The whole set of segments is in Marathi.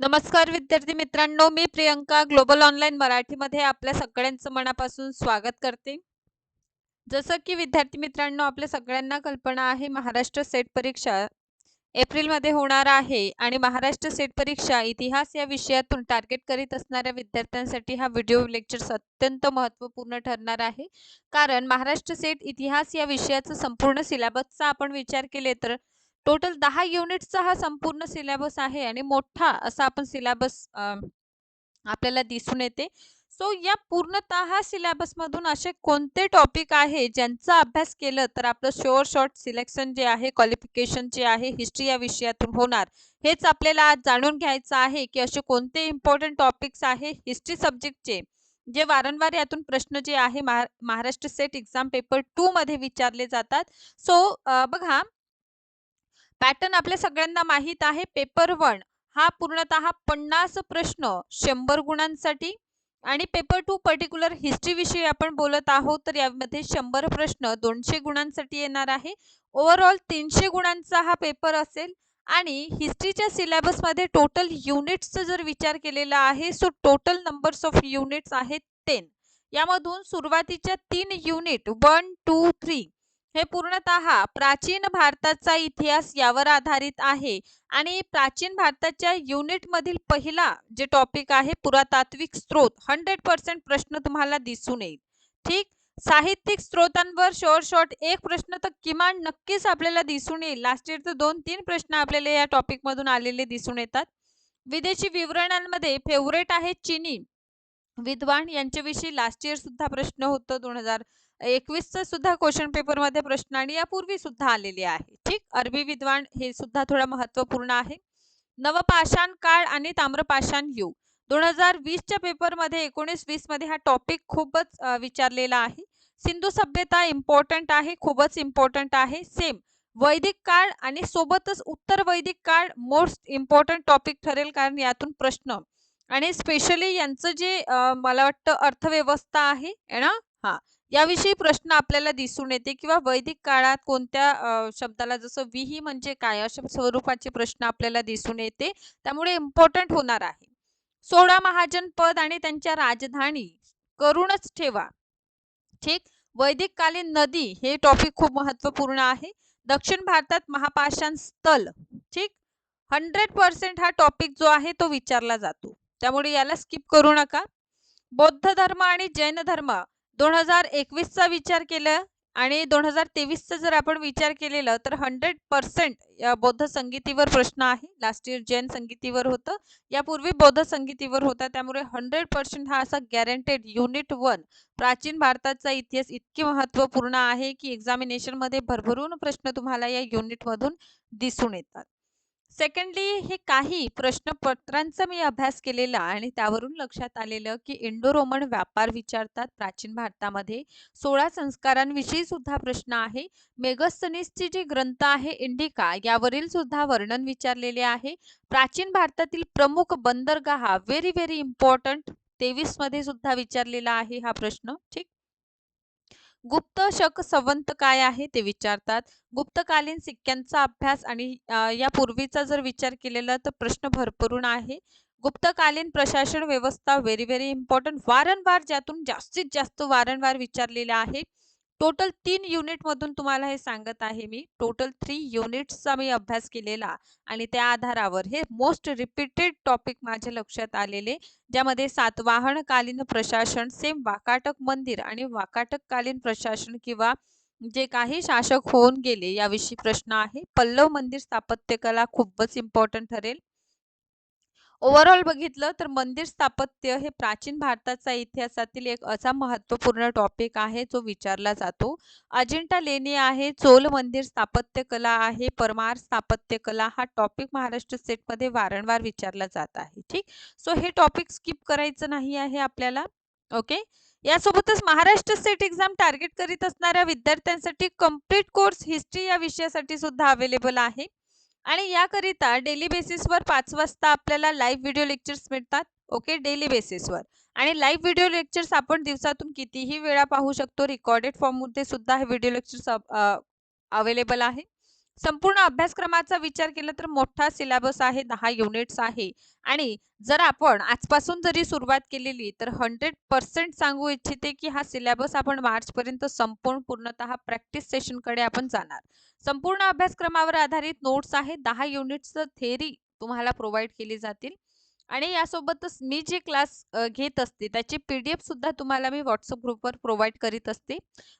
नमस्कार विद्यार्थी मित्रांनो मी प्रियंका ग्लोबल ऑनलाईन मराठीमध्ये आपल्या सगळ्यांचं मनापासून स्वागत करते. जसं की विद्यार्थी मित्रांनो आपल्या सगळ्यांना कल्पना आहे महाराष्ट्र सेट परीक्षा एप्रिलमध्ये होणार आहे आणि महाराष्ट्र सेट परीक्षा इतिहास या विषयातून टार्गेट करीत असणाऱ्या विद्यार्थ्यांसाठी हा व्हिडिओ लेक्चर अत्यंत महत्त्वपूर्ण ठरणार आहे. कारण महाराष्ट्र सेट इतिहास या विषयाचं संपूर्ण सिलेबसचा आपण विचार केले तर टोटल दहा युनिट्सचा हा संपूर्ण सिलेबस आहे आणि मोठा असा आपण सिलेबस आपल्याला दिसून येते. सो या पूर्णतः सिलेबसमधून असे कोणते टॉपिक आहे ज्यांचा अभ्यास केलं तर आपलं शोअर शॉर्ट सिलेक्शन जे आहे क्वालिफिकेशन जे आहे हिस्ट्री या विषयातून होणार हेच आपल्याला आज जाणून घ्यायचं आहे की असे कोणते इम्पॉर्टंट टॉपिक्स आहे हिस्ट्री सब्जेक्टचे जे वारंवार यातून प्रश्न जे आहे Maharashtra set exam paper two मध्ये विचारले जातात. सो बघा पॅटर्न आपल्या सगळ्यांना माहीत आहे. पेपर वन हा पूर्णतः पन्नास प्रश्न शंभर गुणांसाठी आणि पेपर टू पर्टिक्युलर हिस्ट्रीविषयी आपण बोलत आहोत. तर यामध्ये शंभर प्रश्न दोनशे गुणांसाठी येणार आहे. ओव्हरऑल तीनशे गुणांचा हा पेपर असेल आणि हिस्ट्रीच्या सिलेबसमध्ये टोटल युनिट्सचा जर विचार केलेला आहे so total numbers of units आहेत टेन यामधून सुरुवातीच्या तीन युनिट वन टू थ्री हे पूर्णतः प्राचीन भारताचा इतिहास यावर आधारित आहे आणि प्राचीन भारताच्या युनिट मधील पहिला जे टॉपिक आहे पुरातात्विक स्त्रोत हंड्रेड पर्सेंट प्रश्न तुम्हाला दिसून येईल. ठीक? साहित्यिक स्त्रोतांवर शॉर्ट शॉर्ट एक प्रश्न तर किमान नक्कीच आपल्याला दिसून येईल. लास्ट इयर तर दोन तीन प्रश्न आपल्याला या टॉपिक मधून आलेले दिसून येतात. विदेशी विवरणांमध्ये फेवरेट आहे चिनी. विद्वान यांच्याविषयी लास्ट इयर सुद्धा प्रश्न होतो दोन हजार एकवीसचा सुद्धा क्वेश्चन पेपरमध्ये प्रश्न आणि यापूर्वी सुद्धा आलेले आहे. ठीक? अरबी विद्वान हे सुद्धा थोडा महत्त्वपूर्ण आहे. नवपाषाण काळ आणि ताम्रपाषाण युग. दोन हजार वीसच्या पेपरमध्ये एकोणीस वीसमध्ये हा टॉपिक खूपच विचारलेला आहे. सिंधू सभ्यता इम्पॉर्टंट आहे खूपच इम्पॉर्टंट आहे. सेम वैदिक काळ आणि सोबतच उत्तर वैदिक काळ मोस्ट इम्पॉर्टंट टॉपिक ठरेल कारण यातून प्रश्न. आणि स्पेशली यांचं जे मला वाटतं अर्थव्यवस्था आहे ना? हा. याविषयी प्रश्न आपल्याला दिसून येते किंवा वैदिक काळात कोणत्या शब्दाला जसं विही म्हणजे काय अशा स्वरूपाचे प्रश्न आपल्याला दिसून येते. त्यामुळे इम्पॉर्टंट होणार आहे. सोळा महाजन पद आणि त्यांच्या राजधानी करूनच ठेवा. ठीक? वैदिक कालीन नदी हे टॉपिक खूप महत्त्वपूर्ण आहे. दक्षिण भारतात महापाषाण स्थल. ठीक? हंड्रेड पर्सेंट हा टॉपिक जो आहे तो विचारला जातो. त्यामुळे याला स्किप करू नका. बौद्ध धर्म आणि जैन धर्म दोन हजार एकवीसचा विचार केला आणि दोन हजार तेवीसचा जर आपण विचार केलेला तर हंड्रेड पर्सेंट बौद्ध संगीतीवर प्रश्न आहे. लास्ट इयर जैन संगीतीवर होतं. यापूर्वी बौद्ध संगीतीवर होता. त्यामुळे हंड्रेड पर्सेंट हा असा गॅरंटेड युनिट वन प्राचीन भारताचा इतिहास इतके महत्त्वपूर्ण आहे की एक्झामिनेशनमध्ये भरभरून प्रश्न तुम्हाला या युनिटमधून दिसून येतात. सेकंडली हे काही प्रश्नपत्रांचा मी अभ्यास केलेला आणि त्यावरून लक्षात आलेलं की इंडो रोमन व्यापार विचारतात प्राचीन भारतामध्ये. सोळा संस्कारांविषयी सुद्धा प्रश्न आहे. मेगस्तनिसची जी ग्रंथ आहे इंडिका यावरील सुद्धा वर्णन विचारलेले आहे. प्राचीन भारतातील प्रमुख बंदरगाह व्हेरी व्हेरी इम्पॉर्टंट तेवीसमध्ये सुद्धा विचारलेला आहे हा प्रश्न. ठीक? गुप्त शक संवंत काय आहे ते विचारतात. गुप्तकालीन सिक्क्यांचा अभ्यास आणि या पूर्वीचा जर विचार केलेला तर प्रश्न भरपूर आहे. गुप्तकालीन प्रशासन व्यवस्था व्हेरी व्हेरी इम्पॉर्टंट वारंवार ज्यातून जास्तीत जास्त वारंवार विचारलेला आहे. टोटल तीन युनिटमधून तुम्हाला हे सांगत आहे मी. टोटल थ्री युनिट्सचा मी अभ्यास केलेला आणि त्या आधारावर हे मोस्ट रिपीटेड टॉपिक माझ्या लक्षात आलेले ज्यामध्ये सातवाहनकालीन प्रशासन सेम वाकाटक मंदिर आणि वाकाटककालीन प्रशासन किंवा जे काही शासक होऊन गेले याविषयी प्रश्न आहे. पल्लव मंदिर स्थापत्यकला खूपच इम्पॉर्टंट ठरेल. ओव्हरऑल बघितलं तर मंदिर स्थापत्य हे प्राचीन भारताचा इतिहासातील एक असा महत्त्वपूर्ण टॉपिक आहे जो विचारला जातो. अजिंठा लेणी आहे चोल मंदिर स्थापत्य कला आहे परमार स्थापत्य कला हा टॉपिक महाराष्ट्र सेटमध्ये वारंवार विचारला जात आहे ठीक? सो हे टॉपिक स्किप करायचं नाही आहे आपल्याला ओके यासोबतच महाराष्ट्र सेट एक्झाम टार्गेट करीत असणाऱ्या विद्यार्थ्यांसाठी कंप्लीट कोर्स हिस्ट्री या विषयासाठी सुद्धा अवेलेबल आहे. आणि याकरिता डेली बेसिसवर पाच वाजता आपल्याला लाईव्ह व्हिडिओ लेक्चर्स मिळतात ओके डेली बेसिसवर आणि लाईव्ह व्हिडिओ लेक्चर्स आपण दिवसातून कितीही वेळा पाहू शकतो. रेकॉर्डेड फॉर्ममध्ये सुद्धा हे व्हिडिओ लेक्चर्स अवेलेबल आहे. संपूर्ण अभ्यासक्रमाचा विचार केला तर मोठा सिलेबस आहे दहा युनिट्स आहे. आणि जर आपण आजपासून जरी सुरुवात केलेली तर हंड्रेड पर्सेंट सांगू इच्छिते की हा सिलेबस आपण मार्चपर्यंत संपूर्ण पूर्णतः प्रॅक्टिस सेशनकडे आपण जाणार. संपूर्ण अभ्यासक्रमावर आधारित नोट्स आहेत दहा युनिट्सचं थेरी तुम्हाला प्रोव्हाइड केली जातील. आणि यासोबतच मी जे क्लास घेत असते त्याची पी डी एफसुद्धा तुम्हाला मी व्हॉट्सअप ग्रुपवर प्रोव्हाइड करीत असते.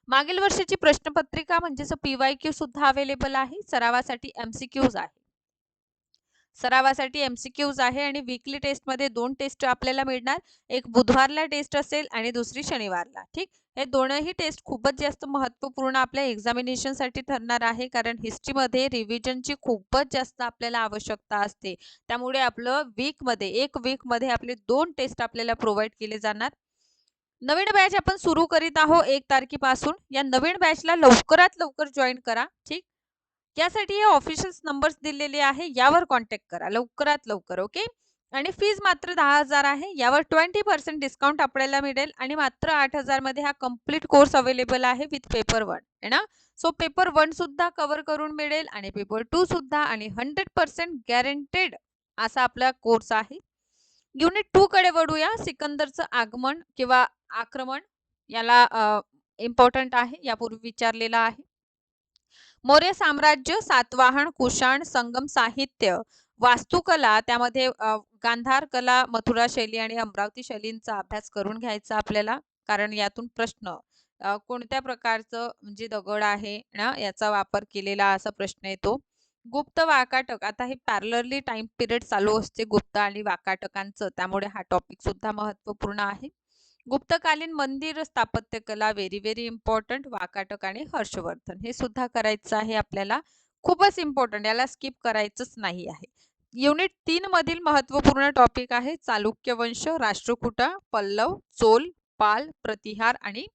मागील वर्षाची प्रश्नपत्रिका म्हणजेच पी वाय क्यू सुद्धा अवेलेबल आहे. सरावासाठी एम सी क्यूज आहे सरावासाठी एम सी क्यूज आहे आणि वीकली टेस्टमध्ये दोन टेस्ट आपल्याला मिळणार. एक बुधवारला टेस्ट असेल आणि दुसरी शनिवारला. ठीक? हे दोनही टेस्ट खूपच जास्त महत्त्वपूर्ण आपल्या एक्झामिनेशनसाठी ठरणार आहे. कारण हिस्ट्रीमध्ये रिव्हिजनची खूपच जास्त आपल्याला आवश्यकता असते. त्यामुळे आपलं वीकमध्ये एक वीकमध्ये आपले दोन टेस्ट आपल्याला प्रोव्हाइड केले जाणार. नवीन बॅच आपण सुरू करीत आहोत एक तारखेपासून. या नवीन बॅचला लवकरात लवकर जॉईन करा. ठीक? यासाठी हे ऑफिशियल नंबर्स दिलेले आहे. यावर कॉन्टॅक्ट करा. लवकरात लवकर ओके आणि फीज मात्र दहा हजार आहे. यावर ट्वेंटी पर्सेंट डिस्काउंट आपल्याला मिळेल आणि मात्र आठ हजारमध्ये हा कंप्लीट कोर्स अवेलेबल आहे विथ पेपर वन आहे ना? सो पेपर वन सुद्धा कव्हर करून मिळेल आणि पेपर टू सुद्धा आणि हंड्रेड पर्सेंट गॅरंटेड असा आपला कोर्स आहे. युनिट टू कडे वळूया. सिकंदरचं आगमन किंवा आक्रमण याला इम्पॉर्टंट आहे यापूर्वी विचारलेला आहे. मौर्य साम्राज्य सातवाहन कुषाण संगम साहित्य वास्तुकला त्यामध्ये गांधार कला मथुरा शैली आणि अमरावती शैलींचा अभ्यास करून घ्यायचा आपल्याला. कारण यातून प्रश्न कोणत्या प्रकारचं म्हणजे दगड आहे ना याचा वापर केलेला असा प्रश्न येतो. गुप्त वाकाटक आता हे पॅरलरली टाइम पिरियड चालू असते गुप्त आणि वाकाटकांचं. त्यामुळे हा टॉपिक सुद्धा महत्त्वपूर्ण आहे. गुप्तकालीन मंदिर स्थापत्यकला व्हेरी व्हेरी इम्पॉर्टंट वाकाटक आणि हर्षवर्धन. हे सुद्धा करायचं आहे आपल्याला. खूपच इम्पॉर्टंट याला स्किप करायचंच नाही आहे. युनिट तीन मधील महत्त्वपूर्ण टॉपिक आहे चालुक्य वंश राष्ट्रकुटा पल्लव चोल पाल प्रतिहार आणि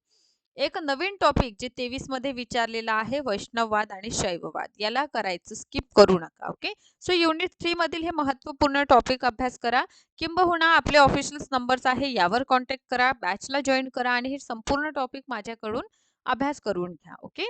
एक नवीन टॉपिक जे तेवीसमध्ये विचारलेला आहे वैष्णववाद आणि शैववाद. याला करायचं स्किप करू नका ओके सो युनिट थ्री मधील हे महत्त्वपूर्ण टॉपिक अभ्यास करा. किंबहुना आपले ऑफिशियल नंबर्स आहे यावर कॉन्टॅक्ट करा बॅचला जॉईन करा आणि हे संपूर्ण टॉपिक माझ्याकडून अभ्यास करून घ्या ओके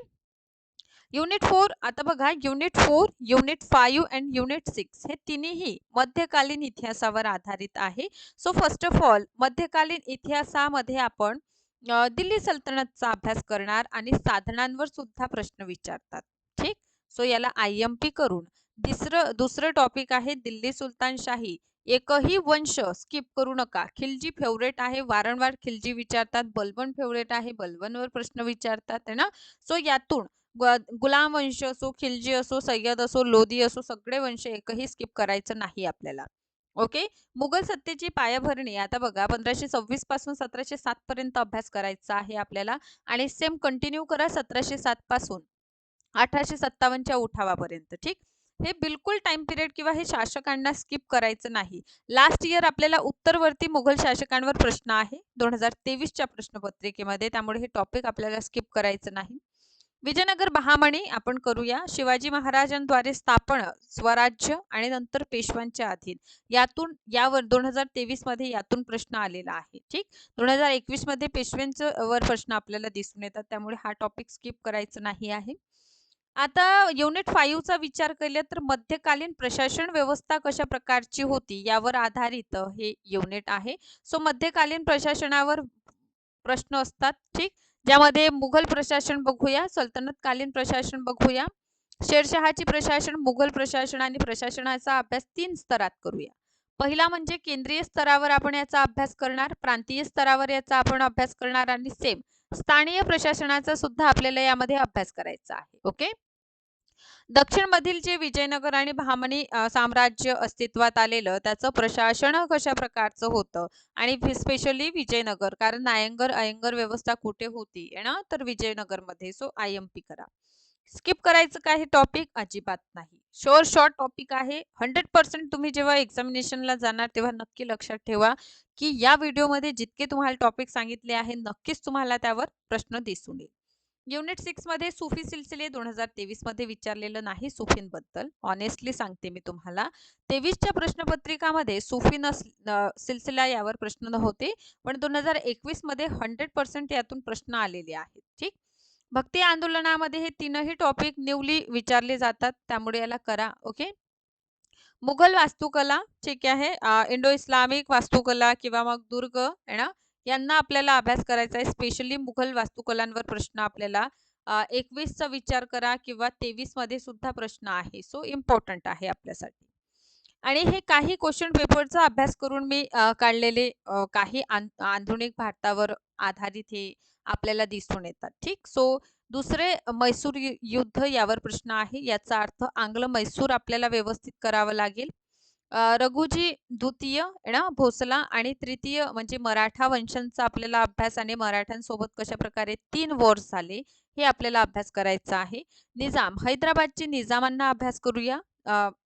युनिट फोर आता बघा unit four unit five and unit six हे तिन्ही मध्यकालीन इतिहासावर आधारित आहे. सो फर्स्ट ऑफ ऑल मध्यकालीन इतिहासामध्ये आपण दिल्ली सल्तनतचा अभ्यास करणार आणि साधनांवर सुद्धा प्रश्न विचारतात. ठीक? सो याला आय एम पी करून दुसरं दुसरं टॉपिक आहे दिल्ली सुलतानशाही. एकही वंश स्किप करू नका. खिलजी फेवरेट आहे वारंवार खिलजी विचारतात बलबन फेवरेट आहे बलबनवर प्रश्न विचारतात है ना? सो यातून गुलाम वंश असो खिलजी असो सय्यद असो लोधी असो सगळे वंश एकही स्किप करायचं नाही आपल्याला. ओके? मुघल सत्तेची पायाभरणी आता बघा पंधराशे सव्वीसपासून सतराशे सात पर्यंत अभ्यास करायचा आहे आपल्याला आणि सेम कंटिन्यू करा सतराशे सात पासून. अठराशे सत्तावन्नच्या उठावापर्यंत ठीक? हे बिलकुल टाइम पिरियड किंवा हे शासकांना स्किप करायचं नाही. लास्ट इयर आपल्याला उत्तरवर्ती मुघल शासकांवर प्रश्न आहे दोन हजार तेवीसच्या प्रश्नपत्रिकेमध्ये त्यामुळे हे टॉपिक आपल्याला स्किप करायचं नाही. विजयनगर बहामणी आपण करूया. शिवाजी महाराजांद्वारे स्थापन स्वराज्य आणि नंतर पेशव्यांच्या अधीन. यातून यावर दोन हजार तेवीसमध्ये यातून प्रश्न आलेला आहे. ठीक? दोन हजार एकवीसमध्ये पेशव्यांचं वर प्रश्न आपल्याला दिसून येतात. त्यामुळे हा टॉपिक स्किप करायचं नाही आहे. आता युनिट फाईव्हचा विचार केला तर मध्यकालीन प्रशासन व्यवस्था कशा प्रकारची होती? यावर आधारित हे युनिट आहे. सो मध्यकालीन प्रशासनावर प्रश्न असतात ठीक? ज्यामध्ये मुघल प्रशासन बघूया सल्तनतकालीन प्रशासन बघूया. शेरशहाची प्रशासन मुघल प्रशासन आणि प्रशासनाचा अभ्यास तीन स्तरात करूया. पहिला म्हणजे केंद्रीय स्तरावर आपण याचा अभ्यास करणार प्रांतीय स्तरावर याचा आपण अभ्यास करणार आणि सेम स्थानीय प्रशासनाचा सुद्धा आपल्याला यामध्ये अभ्यास करायचा आहे ओके? दक्षिण मधील जे विजयनगर आणि भामणी साम्राज्य अस्तित्वात आलेलं त्याचं प्रशासन कशा प्रकारचं होतं? आणि स्पेशली विजयनगर कारण नायंगर अयंगर व्यवस्था कुठे होती? ना तर विजयनगरमध्ये सो आय एम पी करा. स्किप करायचं काही टॉपिक? अजिबात नाही. शोर शॉर्ट टॉपिक आहे. हंड्रेड पर्सेंट तुम्ही जेव्हा एक्झामिनेशनला जाणार तेव्हा नक्की लक्षात ठेवा की या व्हिडिओमध्ये जितके तुम्हाला टॉपिक सांगितले आहे नक्कीच तुम्हाला त्यावर प्रश्न दिसून येईल. युनिट सिक्समध्ये सुफी सिलसिले दोन हजार तेवीसमध्ये विचारलेलं नाही सुफींबद्दल. ऑनेस्टली सांगते मी तुम्हाला. तेवीसच्या प्रश्नपत्रिकामध्ये सुफी नस सिलसिला यावर प्रश्न नव्हते पण दोन हजार एकवीसमध्ये हंड्रेड पर्सेंट यातून प्रश्न आलेले आहेत ठीक? भक्ती आंदोलनामध्ये हे तीनही टॉपिक न्यूली विचारले जातात त्यामुळे याला करा ओके? मुघल वास्तुकला ठीक आहे इंडो इस्लामिक वास्तुकला किंवा मग दुर्ग आहे ना? यांना आपल्याला अभ्यास करायचा आहे. स्पेशली मुघल वास्तुकलांवर प्रश्न आपल्याला एकवीसचा विचार करा किंवा तेवीसमध्ये सुद्धा प्रश्न आहे. सो इम्पॉर्टंट आहे आपल्यासाठी. आणि हे काही क्वेश्चन पेपरचा अभ्यास करून मी काढलेले काही आधुनिक भारतावर आधारित हे आपल्याला दिसून येतात. ठीक? सो दुसरे मैसूर युद्ध यावर प्रश्न आहे. याचा अर्थ आंग्ल मैसूर आपल्याला व्यवस्थित करावं लागेल. रघुजी द्वितीय ना भोसला आणि तृतीय म्हणजे मराठा वंशांचा आपल्याला अभ्यास आणि मराठ्यांसोबत कशा प्रकारे तीन वॉर्स झाले हे आपल्याला अभ्यास करायचा आहे. निजाम हैदराबादचे निजामांना अभ्यास करूया.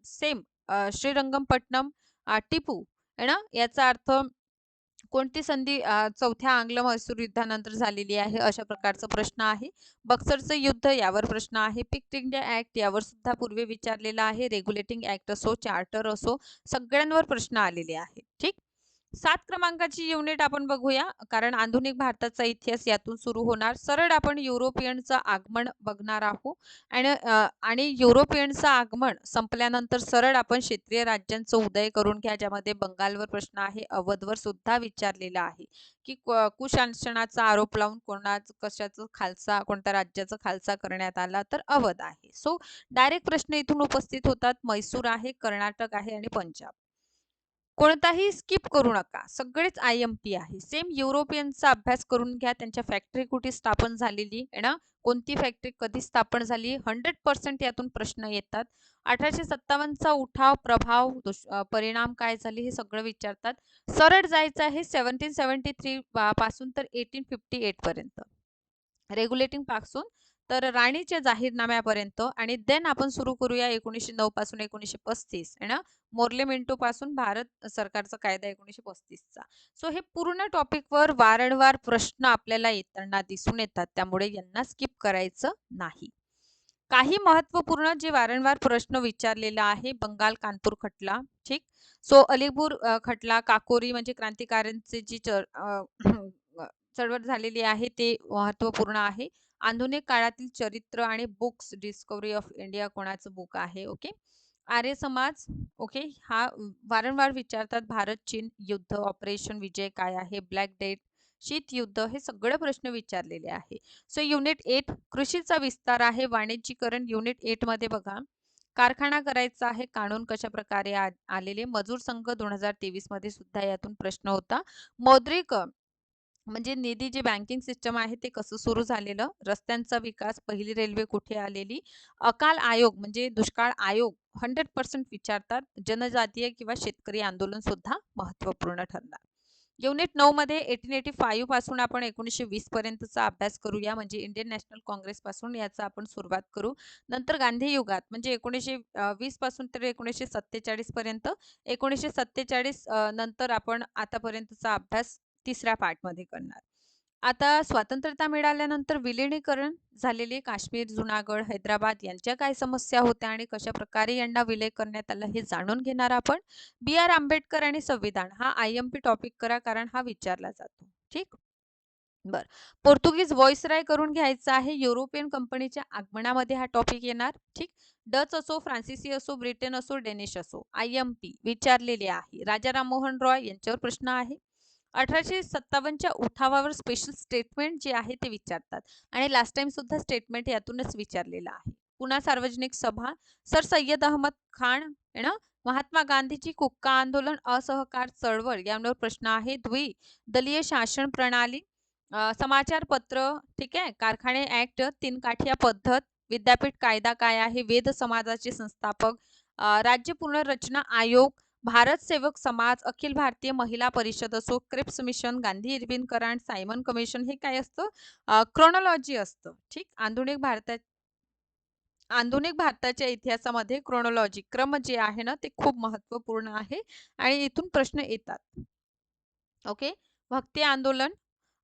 सेम श्रीरंगमपट्टणम टिपू है ना याचा अर्थ कोणती संधी चौथ्या आंग्ल म्हैसूर युद्धानंतर झालेली आहे? अशा प्रकारचा प्रश्न आहे. बक्सरचं युद्ध यावर प्रश्न आहे. पिक्ट इंडिया ऍक्ट यावर सुद्धा पूर्वी विचारलेला आहे. रेग्युलेटिंग ऍक्ट असो चार्टर असो सगळ्यांवर प्रश्न आलेले आहे. ठीक? सात क्रमांकाची युनिट आपण बघूया. कारण आधुनिक भारताचा इतिहास यातून सुरू होणार. सरळ आपण युरोपियनचं आगमन बघणार आहोत. आणि आणि युरोपियनचं आगमन संपल्यानंतर सरळ आपण क्षेत्रीय राज्यांचं उदय करून घ्या ज्यामध्ये बंगालवर प्रश्न आहे अवधवर सुद्धा विचारलेला आहे. की कुशांशनाचा आरोप लावून कोणाच कशाचं खालसा कोणत्या राज्याचा खालसा करण्यात आला तर अवध आहे. सो डायरेक्ट प्रश्न इथून उपस्थित होतात. मैसूर आहे कर्नाटक आहे आणि पंजाब. कोणताही स्किप करू नका. सगळेच आय एम पी आहे. सेम युरोपियनचा अभ्यास करून घ्या. त्यांच्या फॅक्टरी कुठे स्थापन झालेली आहे ना? कोणती फॅक्टरी कधी स्थापन झाली हंड्रेड पर्सेंट यातून प्रश्न येतात. अठराशे सत्तावन्नचा उठाव प्रभाव परिणाम काय झाले हे सगळं विचारतात. सरळ जायचं आहे सेव्हन्टीन सेव्हन्टी थ्री पासून तर एटीन फिफ्टी एट पर्यंत. रेग्युलेटिंगपासून तर राणीच्या जाहीरनाम्यापर्यंत आणि देन आपण सुरू करूया एकोणीसशे नऊ पासून एकोणीसशे पस्तीस आहे ना? मोर्ले मिंटो पासून भारत सरकारचा कायदा एकोणीसशे पस्तीसचा. सो हे पूर्ण टॉपिकवर वारंवार प्रश्न आपल्याला येताना दिसून येतात त्यामुळे यांना स्किप करायचं नाही. काही महत्त्वपूर्ण जे वारंवार प्रश्न विचारलेला आहे बंगाल कानपूर खटला ठीक? सो अलीपूर खटला काकोरी म्हणजे क्रांतिकारांचे जी चळवळ झालेली आहे ते महत्त्वपूर्ण आहे. आधुनिक काळातील चरित्र आणि बुक्स डिस्कवरी ऑफ इंडिया कोणाचं बुक आहे ओके? आर्य समाज ओके? हा वारंवार विचारतात भारत चीन युद्ध ऑपरेशन विजय काय आहे? ब्लॅक डेट शीत युद्ध हे सगळे प्रश्न विचारलेले आहे. सो युनिट एट कृषीचा विस्तार आहे वाणिज्यीकरण युनिट एटमध्ये बघा. कारखाना करायचा आहे कानून कशा प्रकारे आलेले? मजूर संघ दोन हजार तेवीसमध्ये सुद्धा यातून प्रश्न होता. मौद्रिक म्हणजे निधी जे बँकिंग सिस्टम आहे ते कसं सुरू झालेलं? रस्त्यांचा विकास पहिली रेल्वे कुठे आलेली? अकाल आयोग म्हणजे दुष्काळ आयोग हंड्रेड पर्सेंट विचारतात जनजातीय किंवा शेतकरी आंदोलन सुद्धा महत्त्वपूर्ण ठरणार. युनिट नऊ मध्ये एटीन एटी फाईव्हपासून आपण एकोणीसशे वीस पर्यंतचा अभ्यास करूया म्हणजे इंडियन नॅशनल काँग्रेस पासून याचा आपण सुरुवात करू. नंतर गांधी युगात म्हणजे एकोणीसशे वीसपासून तर एकोणीसशे सत्तेचाळीस पर्यंत. एकोणीसशे सत्तेचाळीस नंतर आपण आतापर्यंतचा अभ्यास तिसऱ्या पार्टमध्ये करणार. आता स्वातंत्र्यता मिळाल्यानंतर विलिनीकरण झालेले काश्मीर जुनागड हैदराबाद यांच्या काय समस्या होत्या आणि कशा प्रकारे यांना विलय करण्यात आलं हे जाणून घेणार आपण. बी आर आंबेडकर आणि संविधान हा आय एम पी टॉपिक करा कारण हा विचारला जातो. ठीक? बर. पोर्तुगीज राय करून घ्यायचा आहे. युरोपियन कंपनीच्या आगमनामध्ये हा टॉपिक येणार. ठीक? डच असो फ्रान्सिसी असो ब्रिटन असो डेनिश असो आय एम पी विचारलेले आहे. राजा राममोहन रॉय यांच्यावर प्रश्न आहे. अठराशे सत्तावन्नच्या उठावावर स्पेशल स्टेटमेंट जे आहे ते विचारतात. आणि लास्ट टाइम सुद्धा स्टेटमेंट यातूनच विचारलेलं आहे. पुन्हा सार्वजनिक सभा. सर सय्यद अहमद खान ना महात्मा गांधीची कुक्का आंदोलन असहकार चळवळ यावर प्रश्न आहे. द्वि दलीय शासन प्रणाली समाचार पत्र ठीक आहे कारखाने ऍक्ट तीन काठिया पद्धत विद्यापीठ कायदा काय आहे वेद समाजाचे संस्थापक राज्य पुनर्रचना आयोग भारत सेवक समाज अखिल भारतीय महिला परिषद असो क्रिप्स मिशन गांधी इरविन करांड सायमन कमिशन हे काय असतं? क्रोनॉलॉजी असतं. ठीक? आधुनिक भारतात आधुनिक भारताच्या इतिहासामध्ये क्रोनॉलॉजी क्रम जे आहे ना ते खूप महत्त्वपूर्ण आहे आणि इथून प्रश्न येतात. ओके? भक्ती आंदोलन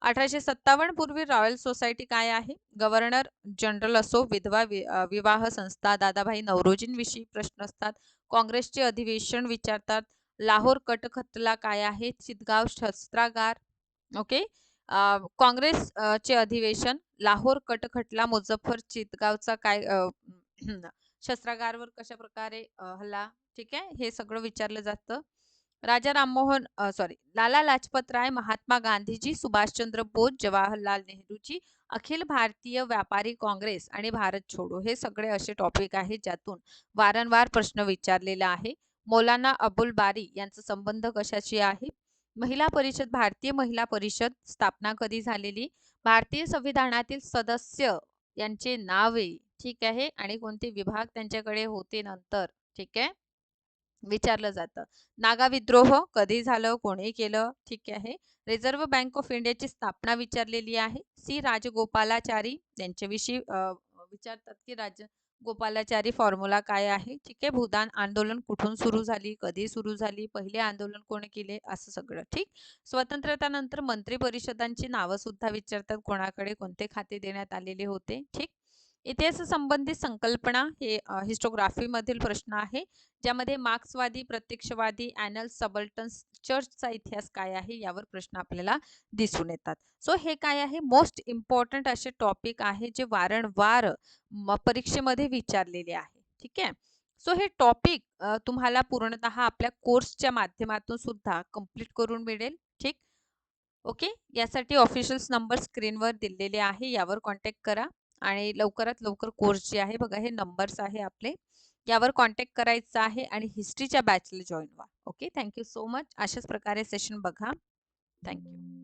अठराशे सत्तावन्न पूर्वी रॉयल सोसायटी काय आहे? गव्हर्नर जनरल असो विधवा विवाह संस्था दादाभाई नवरोजींविषयी प्रश्न असतात. काँग्रेसचे अधिवेशन विचारतात लाहोर कटखतला काय आहे? चितगाव शस्त्रागार. ओके? काँग्रेस चे अधिवेशन लाहोर कटखटला मुझफ्फर चितगावचा काय शस्त्रागारवर कशा प्रकारे हल्ला? ठीक आहे? हे सगळं विचारलं जातं. राजा राममोहन सॉरी लाला लाजपत राय महात्मा गांधीजी सुभाषचंद्र बोस जवाहरलाल नेहरूजी अखिल भारतीय व्यापारी काँग्रेस आणि भारत छोडो हे सगळे असे टॉपिक आहेत ज्यातून वारंवार प्रश्न विचारलेला आहे. मौलाना अबुल बारी यांचा संबंध कशाशी आहे? महिला परिषद भारतीय महिला परिषद स्थापना कधी झालेली? भारतीय संविधानातील सदस्य यांचे नावे ठीक आहे? आणि कोणते विभाग त्यांच्याकडे होते नंतर? ठीक आहे? विचारलं जातं. नागा विद्रोह कधी झालं कोणी केलं? ठीक आहे. रिझर्व्ह बँक ऑफ इंडियाची स्थापना विचारलेली आहे. सी. राजगोपालाचारी यांच्याविषयी विचारतात की राज गोपालाचारी फॉर्म्युला काय आहे? ठीक आहे. भूदान आंदोलन कुठून सुरू झाली? कधी सुरू झाली? पहिले आंदोलन कोणी केले? असं सगळं. ठीक? स्वतंत्रतानंतर मंत्री परिषदांची नावं सुद्धा विचारतात कोणाकडे कोणते खाते देण्यात आलेले होते? ठीक? इतिहास संबंधित संकल्पना हे हिस्टोग्राफीमधील प्रश्न आहे. ज्यामध्ये मार्क्सवादी प्रत्यक्षवादी अॅनल सबल्टन्स चर्चचा इतिहास काय आहे यावर प्रश्न आपल्याला दिसून येतात. सो हे काय आहे? मोस्ट इम्पॉर्टंट असे टॉपिक आहे जे वारंवार परीक्षेमध्ये विचारलेले आहे. ठीक आहे? सो हे टॉपिक तुम्हाला पूर्णतः आपल्या कोर्सच्या माध्यमातून सुद्धा कंप्लीट करून मिळेल. ठीक? ओके? यासाठी ऑफिशियल्स नंबर स्क्रीनवर दिलेले आहे. यावर कॉन्टॅक्ट करा. आणि लवकरात लवकर कोर्स जे आहे बघा हे नंबर्स आहे आपले. यावर कॉन्टॅक्ट करायचा आहे आणि हिस्ट्रीच्या बॅचला जॉईन व्हा. Okay thank you so much अशाच प्रकारे सेशन बघा. थँक्यू